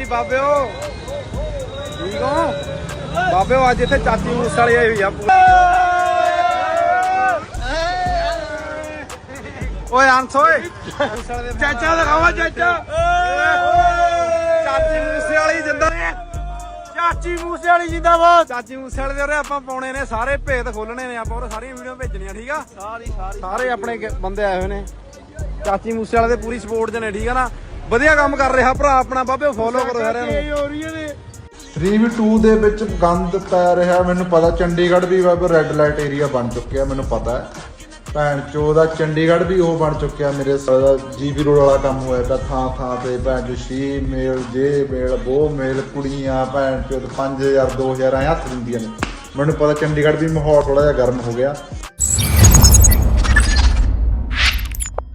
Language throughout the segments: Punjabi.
ਜੀ ਬਾਬਿਓ। ਠੀਕ ਹੋ? ਬਾਬਿਓ ਅੱਜ ਇੱਥੇ ਚਾਚੀ ਮੂਸੇ ਵਾਲੀ ਆਈ ਹੋਈ ਆ। ਓਏ ਅੰਸ ਓਏ। ਚਾਚਾ ਦਿਖਾਵਾ ਚਾਚਾ। ਚਾਚੀ ਮੂਸੇ ਵਾਲੀ ਜਿੰਦਾ ਚਾਚੀ ਮੂਸੇ ਵਾਲੀ ਜਿੰਦਾਬਾਦ। ਚਾਚੀ ਮੂਸੇ ਵਾਲੇ ਦੇ ਉਰੇ ਆਪਾਂ ਪਾਉਣੇ ਨੇ ਸਾਰੇ ਭੇਦ ਖੋਲਣੇ ਨੇ ਆਪਾਂ ਉਹ ਸਾਰੀਆਂ ਵੀਡੀਓ ਭੇਜਣੀਆਂ ਠੀਕ ਆ? ਸਾਰੀ ਸਾਰੀ। ਸਾਰੇ ਆਪਣੇ ਬੰਦੇ ਆਏ ਹੋਏ ਨੇ। ਚਾਚੀ ਮੂਸੇ ਵਾਲੇ ਦੇ ਪੂਰੀ ਸਪੋਰਟ 'ਚ ਨੇ ਠੀਕ ਆ ਨਾ? ਵਧੀਆ ਕੰਮ ਕਰ ਰਿਹਾ ਭਰਾ ਆਪਣਾ ਬਾਬੇ ਫੋਲੋ ਕਰੋ ਸਾਰਿਆਂ ਨੂੰ। ਹੋ ਰਹੀਆਂ ਨੇ 3v2 ਦੇ ਵਿੱਚ ਗੰਦ ਪੈ ਰਿਹਾ ਮੈਨੂੰ ਪਤਾ ਚੰਡੀਗੜ੍ਹ ਵੀ ਬਾਬਾ ਰੈੱਡ ਲਾਈਟ ਏਰੀਆ ਬਣ ਚੁੱਕਿਆ ਮੈਨੂੰ ਪਤਾ ਹੈ। ਭੈਣ ਚੋ ਦਾ ਚੰਡੀਗੜ੍ਹ ਵੀ ਉਹ ਬਣ ਚੁੱਕਿਆ ਮੇਰੇ ਸਾਰਾ ਜੀਬੀ ਰੋਡ ਵਾਲਾ ਕੰਮ ਹੋਇਆ ਤਾਂ ਥਾਂ ਥਾਂ ਤੇ ਭੈਣ ਚੋ ਸ਼ੀ ਮੇਲ ਜੇ ਮੇਲ ਬੋ ਮੇਲ ਕੁੜੀਆਂ ਭੈਣ ਚੋ 5000 2000 ਐ ਹੱਥ ਦਿੰਦੀਆਂ ਨੇ। ਮੈਨੂੰ ਪਤਾ ਚੰਡੀਗੜ੍ਹ ਵੀ ਮਾਹੌਲ ਥੋੜਾ ਜਿਹਾ ਗਰਮ ਹੋ ਗਿਆ।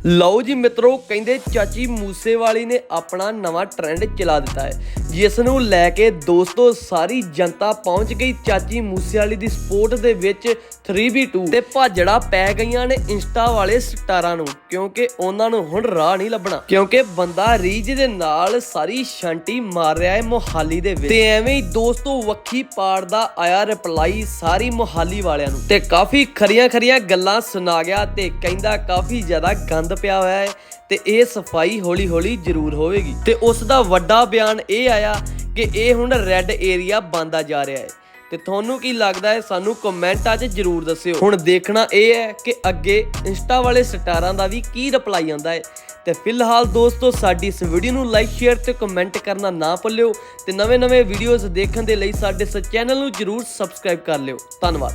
ਲਓ ਜੀ ਮਿੱਤਰੋ, ਕਹਿੰਦੇ ਚਾਚੀ ਮੂਸੇਵਾਲੀ ਨੇ ਆਪਣਾ ਨਵਾਂ ਟ੍ਰੈਂਡ ਚਲਾ ਦਿੱਤਾ ਹੈ, ਜਿਸ ਨੂੰ ਲੈ ਕੇ ਦੋਸਤੋ ਸਾਰੀ ਜਨਤਾ ਪਹੁੰਚ ਗਈ ਚਾਚੀ ਮੂਸੇਵਾਲੀ ਦੀ ਸਪੋਰਟ ਦੇ ਵਿੱਚ 3v2 ਤੇ ਭਾਜੜਾ ਪੈ ਗਈਆਂ ਨੇ ਇੰਸਟਾ ਵਾਲੇ ਸਟਾਰਾਂ ਨੂੰ, ਕਿਉਂਕਿ ਉਹਨਾਂ ਨੂੰ ਹੁਣ ਰਾਹ ਨਹੀਂ ਲੱਭਣਾ, ਕਿਉਂਕਿ ਬੰਦਾ ਰੀਜ ਦੇ ਨਾਲ ਸਾਰੀ ਸ਼ਾਂਟੀ ਮਾਰ ਰਿਹਾ ਹੈ ਮੋਹਾਲੀ ਦੇ ਵਿੱਚ। ਤੇ ਐਵੇਂ ਹੀ ਦੋਸਤੋ ਵੱਖੀ ਪਾੜ ਦਾ ਆਇਆ ਰਿਪਲਾਈ ਸਾਰੀ ਮੋਹਾਲੀ ਵਾਲਿਆਂ ਨੂੰ, ਤੇ ਕਾਫੀ ਖਰੀਆਂ ਖਰੀਆਂ ਗੱਲਾਂ ਸੁਣਾ ਗਿਆ ਤੇ ਕਹਿੰਦਾ ਕਾਫੀ ਜ਼ਿਆਦਾ ਗੰਦ ਪਿਆ ਹੋਇਆ ਹੈ ਤੇ ਇਹ ਸਫ਼ਾਈ ਹੌਲੀ ਹੌਲੀ ਜ਼ਰੂਰ ਹੋਵੇਗੀ। ਤੇ ਉਸ ਦਾ ਵੱਡਾ ਬਿਆਨ ਇਹ ਆਇਆ ਕਿ ਇਹ ਹੁਣ ਰੈੱਡ ਏਰੀਆ ਬੰਦਾ ਜਾ ਰਿਹਾ ਹੈ। ਤੇ ਤੁਹਾਨੂੰ ਕੀ ਲੱਗਦਾ ਹੈ? ਸਾਨੂੰ ਕਮੈਂਟਾਂ 'ਚ ਜਰੂਰ ਦੱਸਿਓ। ਹੁਣ ਦੇਖਣਾ ਇਹ ਹੈ ਕਿ ਅੱਗੇ ਇੰਸਟਾ ਵਾਲੇ ਸਟਾਰਾਂ ਦਾ ਵੀ ਕੀ ਰਿਪਲਾਈ ਆਉਂਦਾ ਹੈ। ਤੇ ਫਿਲਹਾਲ ਦੋਸਤੋ, ਸਾਡੀ ਇਸ ਵੀਡੀਓ ਨੂੰ ਲਾਈਕ, ਸ਼ੇਅਰ ਤੇ ਕਮੈਂਟ ਕਰਨਾ ਨਾ ਭੁੱਲਿਓ। ਤੇ ਨਵੇਂ-ਨਵੇਂ ਵੀਡੀਓਜ਼ ਦੇਖਣ ਦੇ ਲਈ ਸਾਡੇ ਇਸ ਚੈਨਲ ਨੂੰ ਜਰੂਰ ਸਬਸਕ੍ਰਾਈਬ ਕਰ ਲਿਓ। ਧੰਨਵਾਦ।